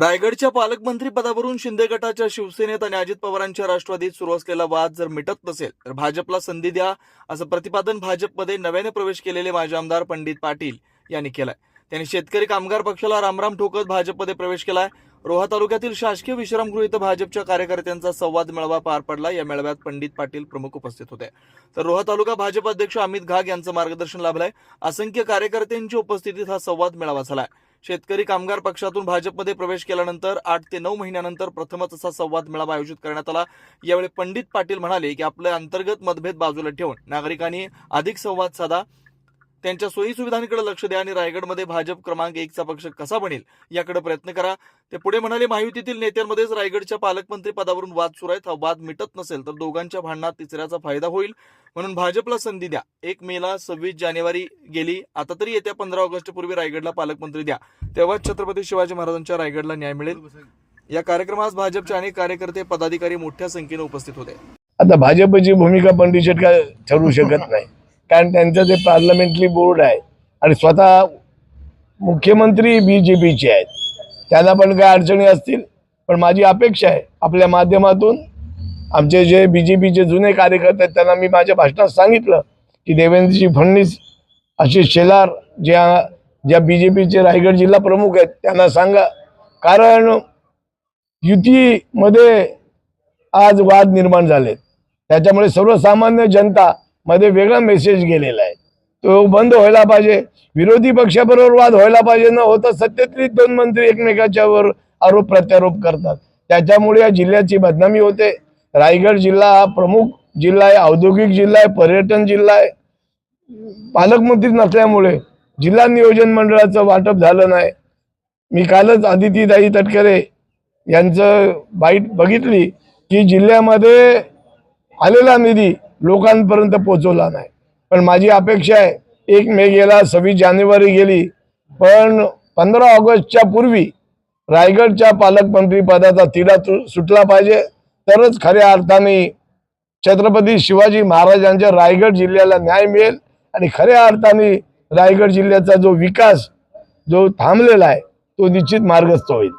रायगडच्या पालकमंत्री पदावरून शिंदे गटाच्या शिवसेनेत आणि अजित पवारांच्या राष्ट्रवादीत सुरू असलेला वाद जर मिटत नसेल तर भाजपला संधी द्या असं प्रतिपादन भाजपमध्ये नव्याने प्रवेश केलेले माजी आमदार पंडित पाटील यांनी केलंय. त्यांनी शेतकरी कामगार पक्षाला रामराम ठोकत भाजपमध्ये प्रवेश केलाय. रोहा तालुक्यातील शासकीय विश्रामगृह इथं भाजपच्या कार्यकर्त्यांचा संवाद मेळावा पार पडला. या मेळाव्यात पंडित पाटील प्रमुख उपस्थित होते. तर रोहा तालुका भाजप अध्यक्ष अमित घाग यांचं मार्गदर्शन लाभलंय. असंख्य कार्यकर्त्यांच्या उपस्थितीत हा संवाद मेळावा झालाय. शेतकरी कामगार पक्षातून भाजपमध्ये प्रवेश केल्यानंतर आठ ते नऊ महिन्यानंतर प्रथमच असा संवाद मेळावा आयोजित करण्यात आला. यावेळी पंडित पाटील म्हणाले की आपले अंतर्गत मतभेद बाजूला ठेवून नागरिकांनी अधिक संवाद साधा. त्यांच्या सोयीसुविधांकडे लक्ष द्या आणि रायगडमध्ये भाजप क्रमांक एकचा पक्ष कसा बनेल याकडे प्रयत्न करा. ते पुढे म्हणाले महायुतीतील नेत्यांमध्येच रायगडच्या पालकमंत्री पदावरून वाद सुरू आहेत. हा वाद मिटत नसेल तर दोघांच्या भांडणात तिसऱ्याचा फायदा होईल. म्हणून भाजपला संधी द्या. एक मेला सव्वीस जानेवारी गेली. आता तरी येत्या पंधरा ऑगस्ट पूर्वी रायगडला पालकमंत्री द्या. तेव्हाच छत्रपती शिवाजी महाराजांच्या रायगडला न्याय मिळेल. या कार्यक्रमात भाजपचे अनेक कार्यकर्ते पदाधिकारी मोठ्या संख्येने उपस्थित होते. आता भाजपची भूमिका पंडित ठरू शकत नाही. कारण त्यांचं जे पार्लमेंटरी बोर्ड आहे आणि स्वतः मुख्यमंत्री बी जे पीचे आहेत. त्यांना पण काय अडचणी असतील पण माझी अपेक्षा आहे आपल्या माध्यमातून आमचे जे बी जे पीचे जुने कार्यकर्ते आहेत त्यांना मी माझ्या भाषणात सांगितलं की देवेंद्रजी फडणवीस आशिष शेलार ज्या ज्या बी जे पीचे रायगड जिल्हा प्रमुख आहेत त्यांना सांगा. कारण युतीमध्ये आज वाद निर्माण झालेत. त्याच्यामुळे सर्वसामान्य जनता मध्ये वेगळा मेसेज गेलेला आहे. तो बंद व्हायला पाहिजे. विरोधी पक्षाबरोबर वाद व्हायला पाहिजे. न होता सत्तेतली दोन मंत्री एकमेकाच्यावर आरोप प्रत्यारोप करतात. त्याच्यामुळे या जिल्ह्याची बदनामी होते. रायगड जिल्हा हा प्रमुख जिल्हा आहे. औद्योगिक जिल्हा आहे. पर्यटन जिल्हा आहे. पालकमंत्री नसल्यामुळे जिल्हा नियोजन मंडळाचं वाटप झालं नाही. मी कालच आदितीदाई तटकरे यांचं बाईट बघितली की जिल्ह्यामध्ये आलेला निधी लोकांपर्यंत पोहोचवला नाही. पण माझी अपेक्षा आहे एक मे गेला सव्वीस जानेवारी गेली पण पंधरा ऑगस्टच्या पूर्वी रायगडच्या पालकमंत्री पदाचा तिढा सुटला पाहिजे. तरच खऱ्या अर्थाने छत्रपती शिवाजी महाराजांच्या रायगड जिल्ह्याला न्याय मिळेल आणि खऱ्या अर्थाने रायगड जिल्ह्याचा जो विकास जो थांबलेला आहे तो निश्चित मार्गस्थ होईल.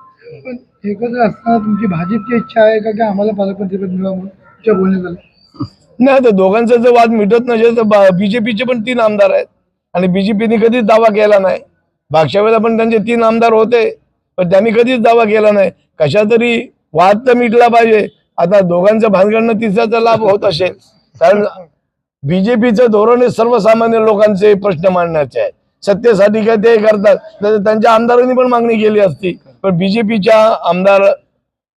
एकत्र असताना तुमची भाजपची इच्छा आहे का की आम्हाला पालकमंत्रीपद मिळावं बोलण्यात आलं. नाही तर दोघांचा जर वाद मिटत नसेल तर बीजेपीचे पण तीन आमदार आहेत. आणि बीजेपीने कधीच दावा केला नाही. मागच्या वेळेला पण त्यांचे तीन आमदार होते पण त्यांनी कधीच दावा केला नाही. कशा तरी वाद तर मिटला पाहिजे. आता दोघांचं भानगडनं तिसऱ्याचा लाभ होत असेल. कारण बीजेपीचं धोरण हे सर्वसामान्य लोकांचे प्रश्न मांडण्याचे आहे. सत्तेसाठी काय ते करतात. तर त्यांच्या आमदारांनी पण मागणी केली असती. पण बीजेपीच्या आमदार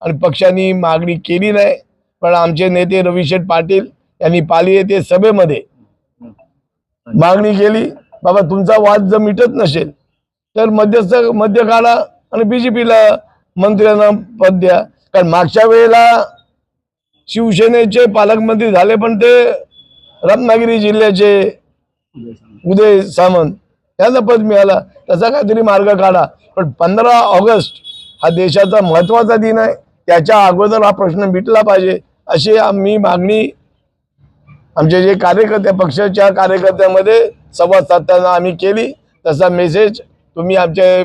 आणि पक्षांनी मागणी केली नाही. पण आमचे नेते रविशेठ पाटील यांनी पाली येथे सभेमध्ये मागणी केली बाबा तुमचा वाद जर मिटत नसेल तर मध्यस्थ मध्य काढा आणि बीजेपीला मंत्र्यांना पद द्या. कारण मागच्या वेळेला शिवसेनेचे पालकमंत्री झाले पण ते रत्नागिरी जिल्ह्याचे उदय सामंत त्यांना पद मिळाला. त्याचा काहीतरी मार्ग काढा. पण पंधरा ऑगस्ट हा देशाचा महत्त्वाचा दिन आहे. त्याच्या अगोदर हा प्रश्न मिटला पाहिजे. अशी आम्ही मागणी आमचे जे कार्यकर्ते पक्षाच्या कार्यकर्त्यामध्ये संवाद साधताना आम्ही केली. तसा मेसेज तुम्ही आमचे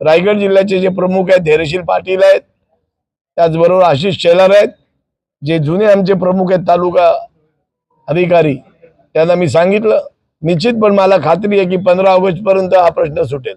रायगड जिल्ह्याचे जे प्रमुख आहेत धैर्यशील पाटील आहेत त्याचबरोबर आशिष शेलार आहेत जे जुने आमचे प्रमुख आहेत तालुका अधिकारी त्यांना मी सांगितलं. निश्चित पण मला खात्री आहे की पंधरा ऑगस्टपर्यंत हा प्रश्न सुटेल.